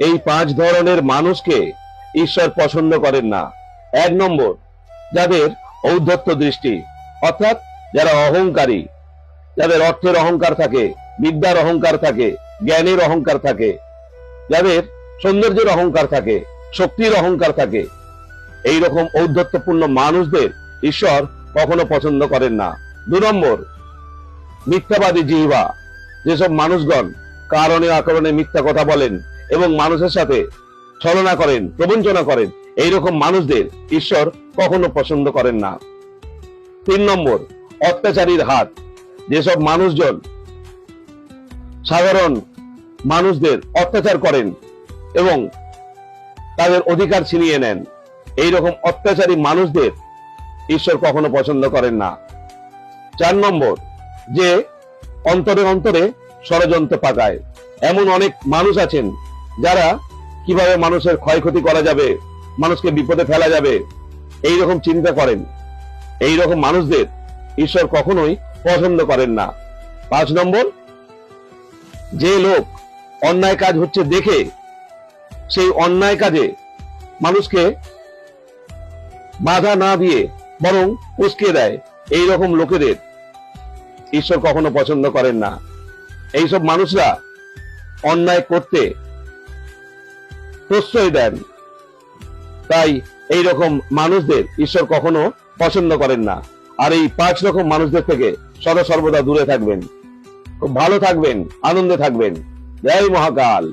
এই পাঁচ ধরনের মানুষকে ঈশ্বর পছন্দ করেন না। এক নম্বর, যাদের ঔদ্ধত্য দৃষ্টি, অর্থাৎ যারা অহংকারী, যাদের অর্থের অহংকার থাকে, বিদ্যার অহংকার থাকে, জ্ঞানের অহংকার থাকে, যাদের সৌন্দর্যের অহংকার থাকে, শক্তির অহংকার থাকে এই রকম ঔদ্ধত্যপূর্ণ মানুষদের ঈশ্বর কখনো পছন্দ করেন না। দু নম্বর, মিথ্যাবাদী জিহ্বা। যেসব মানুষগণ কারণে আকারণে মিথ্যা কথা বলেন এবং মানুষের সাথে ছলনা করেন, প্রবঞ্চনা করেন। এইরকম মানুষদের ঈশ্বর কখনো পছন্দ করেন না। তিন নম্বর, অত্যাচারীর হাত। যেসব মানুষজন সাধারণ মানুষদের অত্যাচার করেন এবং তাদের অধিকার ছিনিয়ে নেন এই রকম অত্যাচারী মানুষদের ঈশ্বর কখনো পছন্দ করেন না। চার নম্বর, যে অন্তরে অন্তরে ষড়যন্ত্র পাকায়। এমন অনেক মানুষ আছেন যারা কীভাবে মানুষের ক্ষয়ক্ষতি করা যাবে, মানুষকে বিপদে ফেলা যাবে এই রকম চিন্তা করেন। এই রকম মানুষদের ঈশ্বর কখনোই পছন্দ করেন না। পাঁচ নম্বর, যে লোক অন্যায় কাজ হচ্ছে দেখে, সেই অন্যায় কাজে মানুষকে বাধা না দিয়ে বরং উস্কে দেয়। এই রকম লোকেদের ঈশ্বর কখনো পছন্দ করেন না। এইসব মানুষরা অন্যায় করতে প্রশ্রয় দেন। তাই এই রকম মানুষদের ঈশ্বর কখনো পছন্দ করেন না। আর এই পাঁচ রকম মানুষদের থেকে সদা সর্বদা দূরে থাকবেন। খুব ভালো থাকবেন, আনন্দে থাকবেন। জয় মহাকাল।